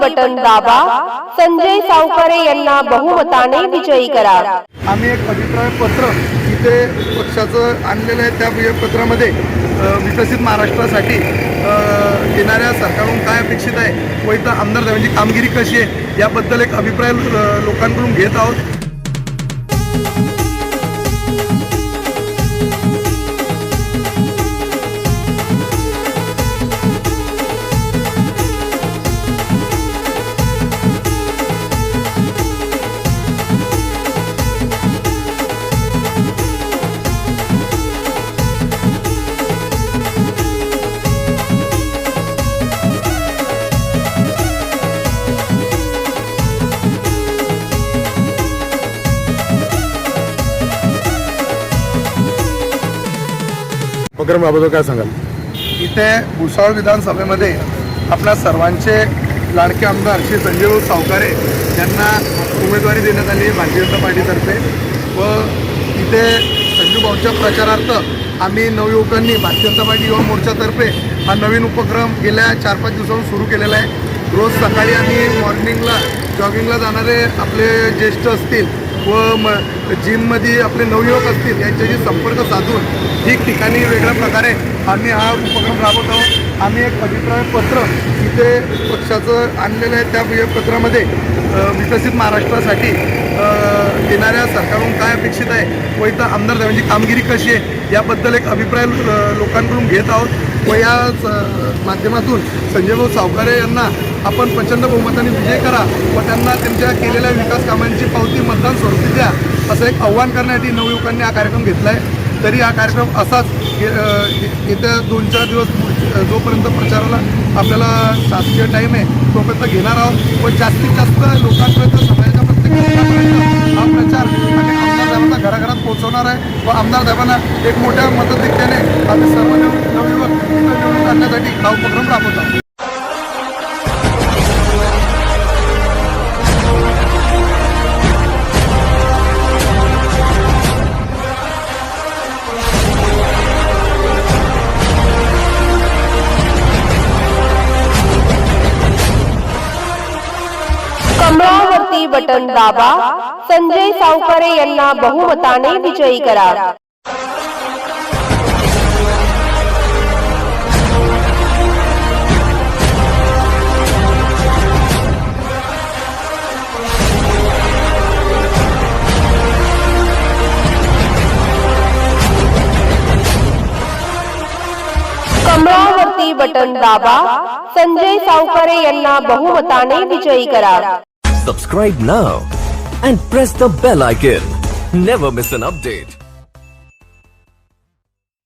Button दाबा. संजय सावकारे यांना बहुमताने विजयी करा. आम्ही एक अभिप्राय पत्र इथे पक्षाचं आणलेलं आहे. त्या पत्रामध्ये विकसित महाराष्ट्रासाठी येणाऱ्या सरकारकडून काय अपेक्षित आहे? व इथं आमदार साहेबांची कामगिरी कशी आहे? याबद्दल एक अभिप्राय लोकांकडून घेत आहोत. उपक्रम काय सांगाल? इथे भुसावळ विधानसभेमध्ये आपल्या सर्वांचे लाडके आमदार श्री संजीव सावकारे यांना उमेदवारी देण्यात आली भारतीय जनता पार्टीतर्फे. व इथे संजू भाऊच्या प्रचारार्थ आम्ही नवयुवकांनी भारतीय जनता पार्टी युवा मोर्चातर्फे हा नवीन उपक्रम गेल्या चार पाच दिवसांपासून सुरू केलेला आहे. रोज सकाळी आम्ही मॉर्निंगला जॉगिंगला जाणारे आपले ज्येष्ठ असतील व म जिममध्ये आपले नवयुवक असतील यांच्याशी संपर्क साधून ठिकठिकाणी वेगळ्या प्रकारे आम्ही हा उपक्रम राबवत. आहोत आम्ही एक अभिप्राय पत्र इथे पक्षाचं आणलेलं आहे. त्या पत्रामध्ये विकसित महाराष्ट्रासाठी येणाऱ्या सरकारकडून काय अपेक्षित आहे व इथं आमदार साहेबांची कामगिरी कशी आहे याबद्दल एक अभिप्राय लोकांकडून घेत आहोत. व या स- माध्यमातून संजय भाऊ सावकारे यांना आपण प्रचंड बहुमताने विजय करा व त्यांना त्यांच्या केलेल्या विकास कामांची पावती मतदान स्वरूपी द्या असं एक आव्हान करण्यासाठी नवयुवकांनी हा कार्यक्रम घेतला आहे तरी हा कार्यक्रम असाच येत्या दोन चार दिवस जोपर्यंत प्रचाराला आपल्याला शासकीय टाईम आहे तोपर्यंत घेणार आहोत. व जास्तीत जास्त लोकांपर्यंत समाजाच्या प्रत्येक हा प्रचार आमदार साहेबांना घराघरात पोहोचवणार आहे. व आमदार साहेबांना एक मोठ्या मदतीने आम्ही सर्व नव- नवयुवक इथं निवडून आणण्यासाठी हा उपक्रम राबवत. कमळावरती बटन दाबा. संजय सावकारे यांना बहुमताने विजयी करा. कमळावरती बटन दाबा संजय सावकारे यांना बहुमताने विजयी करा Subscribe now and press the bell icon. Never miss an update.